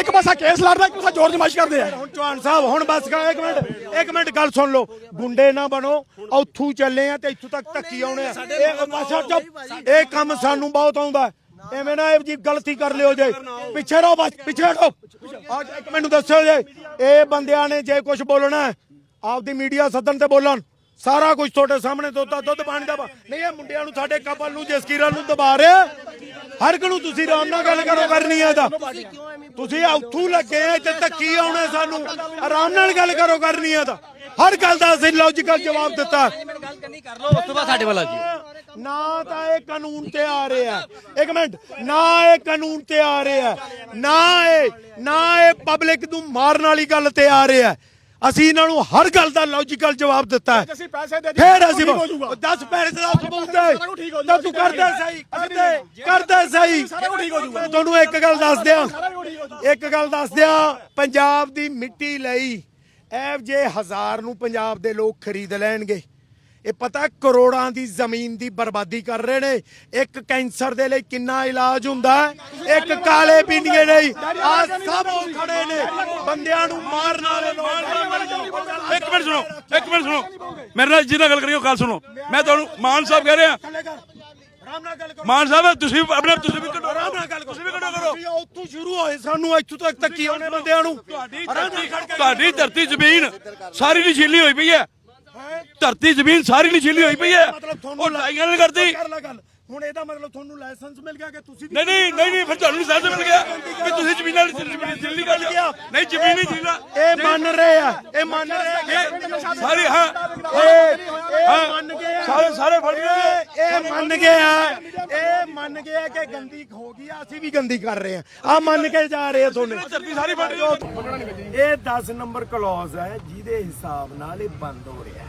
ਇੱਕ ਪਾਸਾ ਕੇਸ ਲੜਦਾ ਇੱਕ ਪਾਸਾ ਜ਼ੋਰ ਜਮਾਇਸ਼ ਕਰਦੇ ਆ। ਹੁਣ ਚੌਹਾਨ ਸਾਹਿਬ ਹੁਣ ਬਸ ਕਰ ਇੱਕ ਮਿੰਟ ਇੱਕ ਮਿੰਟ ਗੱਲ ਸੁਣ ਲਓ। ਗੁੰਡੇ ਨਾ ਬਣੋ ਉੱਥੋਂ ਚੱਲੇ ਆ ਤੇ ਇੱਥੋਂ ਤੱਕ ਧੱਕੀ ਆਉਣੇ ਆ। ਇਹ ਮਾਸ਼ਾ ਚੁੱਪ। ਇਹ ਕੰਮ ਸਾਨੂੰ ਬਹੁਤ ਆਉਂਦਾ। ਐਵੇਂ ਨਾ ਇਹ ਜੀ ਗਲਤੀ ਕਰ ਲਿਓ ਜੇ। ਪਿੱਛੇ ਰਹੋ ਬਸ ਪਿੱਛੇ ਹਟੋ। ਆ ਇੱਕ ਮੈਨੂੰ ਦੱਸਿਓ ਜੇ। ਇਹ ਬੰਦਿਆਂ ਨੇ ਜੇ ਕੁਝ ਬੋਲਣਾ ਆਪਦੀ ਮੀਡੀਆ ਸੱਦਣ ਤੇ ਬੋਲਣ। ਸਾਰਾ ਕੁਝ ਤੁਹਾਡੇ ਸਾਹਮਣੇ ਦੁੱਧ ਦੁੱਧ ਪਾਣੀ ਦਾ ਨਹੀਂ, ਇਹ ਮੁੰਡਿਆਂ ਨੂੰ, ਸਾਡੇ ਕਪਲ ਨੂੰ, ਜਸਕੀਰਾਂ ਨੂੰ ਦਬਾ ਰਿਹਾ। ਹਰ ਇੱਕ ਨੂੰ ਤੁਸੀਂ ਆਰਾਮ ਨਾਲ ਗੱਲ ਕਰੋ, ਕਰਨੀ ਹੈ ਤਾਂ ਤੁਸੀਂ ਉੱਥੋਂ ਲੱਗੇ ਆ ਤੇ ਧੱਕੀ ਆਉਣੇ ਸਾਨੂੰ। ਆਰਾਮ ਨਾਲ ਗੱਲ ਕਰੋ, ਕਰਨੀ ਹੈ ਤਾਂ ਹਰ ਗੱਲ ਦਾ ਅਸੀਂ ਲੌਜੀਕਲ ਜਵਾਬ ਦਿੱਤਾ। ਗੱਲ ਕਰਨੀ ਕਰ ਲਓ ਉਸ ਤੋਂ ਬਾਅਦ ਸਾਡੇ ਵੱਲ ਆ ਜੀ ਨਾ ਤਾਂ ਇਹ ਕਾਨੂੰਨ ਤੇ ਆ ਰਿਹਾ ਇੱਕ ਮਿੰਟ, ਨਾ ਇਹ ਕਾਨੂੰਨ ਤੇ ਆ ਰਿਹਾ ਨਾ ਇਹ ਨਾ ਇਹ ਪਬਲਿਕ ਨੂੰ ਮਾਰਨ ਵਾਲੀ ਗੱਲ ਤੇ ਆ ਰਿਹਾ ਅਸੀਂ ਇਹਨਾਂ ਨੂੰ ਹਰ ਗੱਲ ਦਾ ਲੌਜੀਕਲ ਜਵਾਬ ਦਿੱਤਾ ਹੈ। ਅਸੀਂ ਪੈਸੇ ਦੇ ਫੇਰ ਅਸੀਂ ਠੀਕ ਹੋ ਜਾਊਗਾ। 10 ਪੈਸੇ ਦਾ ਠੀਕ ਹੋ ਤਾਂ। ਤੂੰ ਕਰਦਾ ਸਹੀ ਕਰਦੇ ਕਰਦਾ ਸਹੀ। ਤੁਹਾਨੂੰ ਇੱਕ ਗੱਲ ਦੱਸ ਦਿਆਂ। ਇੱਕ ਗੱਲ ਦੱਸ ਦਿਆਂ ਪੰਜਾਬ ਦੀ ਮਿੱਟੀ ਲਈ ਐ ਜੇ ਹਜ਼ਾਰ ਨੂੰ ਪੰਜਾਬ ਦੇ ਲੋਕ ਖਰੀਦ ਲੈਣਗੇ। ਇਹ ਪਤਾ ਕਰੋੜਾਂ ਦੀ ਜ਼ਮੀਨ ਦੀ ਬਰਬਾਦੀ ਕਰ ਰਹੇ ਨੇ। ਇੱਕ ਕੈਂਸਰ ਦੇ ਲਈ ਕਿੰਨਾ ਇਲਾਜ ਹੁੰਦਾ ਇੱਕ ਕਾਲੇ ਪੀਣੀਏ ਨਹੀਂ ਆ ਸਭ ਖੜੇ ਨੇ। ਬੰਦਿਆਂ ਨੂੰ ਮਾਰਨ ਵਾਲੇ ਲੋਕ। ਇੱਕ ਮਿੰਟ ਸੁਣੋ ਇੱਕ ਮਿੰਟ ਸੁਣੋ। ਮੇਰੇ ਨਾਲ ਜਿਹਨਾਂ ਗੱਲ ਕਰੀ ਉਹ ਗੱਲ ਸੁਣੋ। ਮੈਂ ਤੁਹਾਨੂੰ ਮਾਨ ਸਾਹਿਬ ਕਹਿ ਰਿਹਾ। ਮਾਨ ਸਾਹਿਬ ਤੁਸੀਂ ਆਪਣੇ ਤੁਸੀਂ ਵੀ ਕੱਢੋ। ਆਰਾਮ ਨਾਲ ਗੱਲ ਕਰੋ। ਤੁਸੀਂ ਵੀ ਕੱਢੋ ਕਰੋ। ਉੱਥੋਂ ਸ਼ੁਰੂ ਹੋਏ ਸਾਨੂੰ ਇੱਥੋਂ ਤੱਕ ਤੱਕੀ ਆਉਣੇ ਬੰਦਿਆਂ ਨੂੰ। ਤੁਹਾਡੀ ਧਰਤੀ ਤੁਹਾਡੀ ਧਰਤੀ ਜ਼ਮੀਨ ਸਾਰੀ ਨਸ਼ੀਲੀ ਹੋਈ ਪਈ ਹੈ। ਧਰਤੀ ਜ਼ਮੀਨ ਨਸ਼ੀਲੀ ਨਸ਼ੀਲੀ ਹੋਈ ਪਈ ਹੈ। ਉਹ ਲਾਈਆਂ ਨਹੀਂ ਕਰਦੀ। ਹੁਣ ਇਹਦਾ ਮਤਲਬ ਤੁਹਾਨੂੰ ਲਾਇਸੈਂਸ ਮਿਲ ਗਿਆ ਕਿ ਤੁਸੀਂ ਨਹੀਂ ਨਹੀਂ ਨਹੀਂ ਨਹੀਂ ਫਿਰ ਤੁਹਾਨੂੰ ਲਾਇਸੈਂਸ ਮਿਲ ਗਿਆ ਕਿ ਤੁਸੀਂ ਜ਼ਮੀਨਾਂ ਨਸ਼ੀਲੀ ਕਰ ਲਿਆ ਨਹੀਂ ਜ਼ਮੀਨ ਨਹੀਂ ਜ਼ਮੀਨਾਂ। ਇਹ ਮੰਨ ਰਹੇ ਆ। ਇਹ ਮੰਨ ਰਹੇ ਆ ਸਾਰੀ ਹਾਂ। ਆ ਸਾਰੇ ਸਾਰੇ ਫੜ ਗਏ ਇਹ ਮੰਨ ਗਏ ਆ ਇਹ ਮੰਨ ਗਏ ਆ ਕਿ ਗੰਦੀ ਹੋ ਗਈ ਆ ਅਸੀਂ ਵੀ ਗੰਦੀ ਕਰ ਰਹੇ ਆ। ਆ ਮੰਨ ਕੇ ਜਾ ਰਹੇ ਆ ਤੁਹਾਨੂੰ ਧਰਤੀ ਸਾਰੀ ਫੜ ਗਈ ਇਹ 10 ਨੰਬਰ ਕਲੌਜ਼ ਹੈ ਜਿਹਦੇ ਹਿਸਾਬ ਨਾਲ ਇਹ ਬੰਦ ਹੋ ਰਿਹਾ। ਹੈ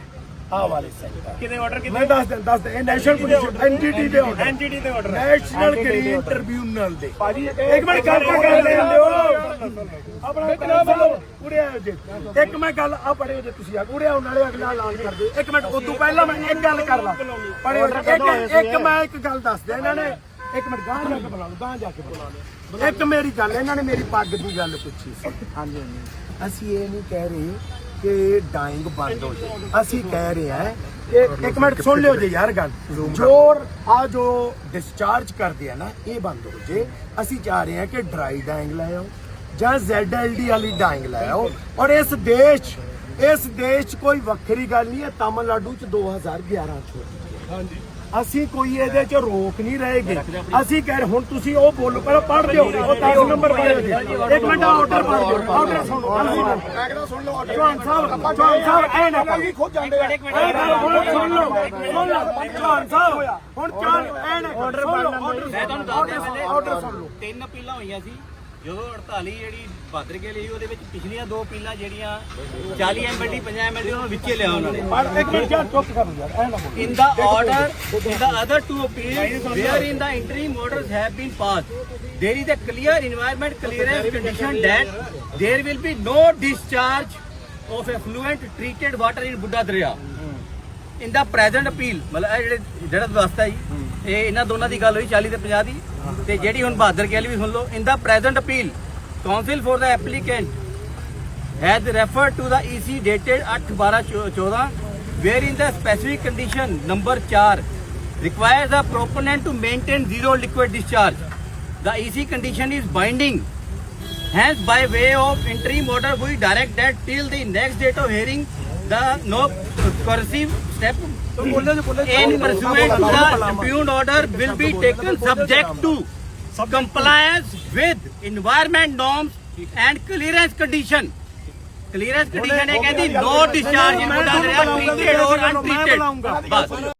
ਆ ਵਾਲੇ ਸੈਕਟਰ ਕਿਤੇ ਆਰਡਰ ਕਿਤੇ ਮੈਂ ਦੱਸ ਦਿੰਦਾ ਦੱਸ ਦਿੰਦਾ ਇਹ ਨੈਸ਼ਨਲ ਪੁਲਿਸ ਐਨਜੀਟੀ ਦੇ ਆਰਡਰ ਐਨਜੀਟੀ ਦੇ ਆਰਡਰ ਨੈਸ਼ਨਲ ਗ੍ਰੀਨ ਟ੍ਰਿਬਿਊਨਲ ਦੇ ਭਾਜੀ ਇੱਕ ਮਿੰਟ ਗੱਲ ਤਾਂ ਕਰ ਲੈਣ ਦਿਓ ਆਪਣਾ ਕਨਾਲ ਉਰੇ ਆਓ ਜੀ। ਇੱਕ ਮੈਂ ਗੱਲ ਆ ਪੜਿਓ ਜੇ ਤੁਸੀਂ ਆ। ਉਰੇ ਆਓ ਨਾਲੇ ਅਗਲਾ ਐਲਾਨ ਕਰ ਦਿਓ। ਇੱਕ ਮਿੰਟ ਉਦੋਂ ਪਹਿਲਾਂ ਮੈਂ ਇੱਕ ਗੱਲ ਕਰ ਲਾਂ। ਪੜਿਓ ਇੱਕ ਇੱਕ ਮੈਂ ਇੱਕ ਗੱਲ ਦੱਸ ਦਿਆਂ ਇਹਨਾਂ ਨੇ। ਇੱਕ ਮਿੰਟ ਗਾਂ ਜਾ ਕੇ ਬੁਲਾ ਲਓ ਗਾਂ ਜਾ ਕੇ ਬੁਲਾ ਲਓ। ਇੱਕ ਮੇਰੀ ਗੱਲ ਇਹਨਾਂ ਨੇ ਮੇਰੀ ਪੱਗ ਦੀ ਗੱਲ ਪੁੱਛੀ ਸੀ। ਹਾਂਜੀ ਹਾਂਜੀ। ਅਸੀਂ ਇਹ ਨਹੀਂ ਕਹਿ ਰਹੇ ਕਿ ਡਾਈਂਗ ਬੰਦ ਹੋ ਜਾਏ। ਅਸੀਂ ਕਹਿ ਰਹੇ ਹਾਂ ਕਿ ਇੱਕ ਮਿੰਟ ਸੁਣ ਲਿਓ ਜੀ ਯਾਰ ਗੱਲ। ਜੋਰ, ਆ ਜੋ ਡਿਸਚਾਰਜ ਕਰਦੇ ਆ ਨਾ, ਇਹ ਬੰਦ ਹੋ ਜੇ ਅਸੀਂ ਚਾਹ ਰਹੇ ਹਾਂ ਕਿ ਡਰਾਈ ਡਾਈਂਗ ਲੈ ਜਾਂ ZLD ਵਾਲੀ ਡਾਈਂਗ ਲੈ ਆਓ। ਔਰ ਇਸ ਦੇਸ਼ ਇਸ ਦੇਸ਼ 'ਚ ਕੋਈ ਵੱਖਰੀ ਗੱਲ ਨਹੀਂ ਹੈ, ਤਾਮਿਲਨਾਡੂ ਚ 2011 ਚ ਹੋਈ ਹਾਂਜੀ। ਅਸੀਂ ਕੋਈ ਇਹਦੇ ਚ ਰੋਕ ਨਹੀਂ ਰਹੇਗੇ। ਅਸੀਂ ਕਹਿ ਰਹੇ ਹੁਣ ਤੁਸੀਂ ਉਹ ਬੋਲੋ ਪਹਿਲਾਂ ਪੜ੍ਹ ਦਿਓ ਉਹ 10 ਨੰਬਰ ਪੜ੍ਹ ਦਿਓ ਇੱਕ ਮਿੰਟ ਆਰਡਰ ਪੜ੍ਹ ਦਿਓ ਆਰਡਰ ਸੁਣੋ ਅਸੀਂ ਸੁਣ। ਲਓ ਚੌਹਾਨ ਸਾਹਿਬ ਚੌਹਾਨ ਸਾਹਿਬ ਐ ਨਾ ਕਰੋ ਖੁਦ ਜਾਂਦੇ ਆ। ਸੁਣ ਲਓ ਸੁਣ ਲਓ ਚੌਹਾਨ ਸਾਹਿਬ ਹੁਣ ਚੌਹਾਨ ਐ ਨਾ ਆਰਡਰ ਪੜ੍ਹਨਾ ਮੈਂ ਤੁਹਾਨੂੰ ਦੱਸ ਦਿਆਂ ਆਰਡਰ ਸੁਣ ਲਓ ਤਿੰਨ ਪੀਲਾਂ ਹੋਈਆਂ ਸੀ। ਜਦੋਂ 48 ਜਿਹੜੀ ਬਾਦਰ ਕੇ ਲਈ ਉਹਦੇ ਵਿੱਚ ਪਿਛਲੀਆਂ ਦੋ ਪੀਲਾਂ ਜਿਹੜੀਆਂ 40 ਐਮਐਲਡੀ 50 ਐਮਐਲਡੀ ਉਹਨਾਂ ਵਿੱਚੇ ਲਿਆ ਉਹਨਾਂ ਨੇ ਪੜ੍ਹ ਇੱਕ ਮਿੰਟ ਯਾਰ ਚੁੱਪ ਕਰੋ ਯਾਰ ਐ ਨਾ ਬੋਲੋ In the order, in the other two appeals, wherein the interim orders have been passed, there is a clear environment clearance condition that there will be no discharge of effluent treated water in Buddha Darya. In the present appeal, ਮਤਲਬ ਇਹ ਜਿਹੜੇ ਜਿਹੜਾ ਵਿਵਸਥਾ ਜੀ ਇਹ ਇਹਨਾਂ ਦੋਨਾਂ ਦੀ ਗੱਲ ਹੋਈ 40 ਤੇ 50 ਦੀ ਤੇ ਜਿਹੜੀ ਹੁਣ ਬਹਾਦਰ ਕੇ ਵਾਲੀ ਵੀ ਸੁਣ ਲਓ in the present appeal counsel for the applicant has referred to the EC dated 8-12-14 wherein the specific condition number 4 requires the proponent to maintain zero liquid discharge. The EC condition is binding. Hence, by way of interim order, we direct that till the next date of hearing, the no step in pursuant to the impugned order will be taken subject to compliance with environment norms and clearance condition. Clearance condition ਇਹ ਕਹਿੰਦੀ no discharge in Buddha Darya treated or untreated. Bus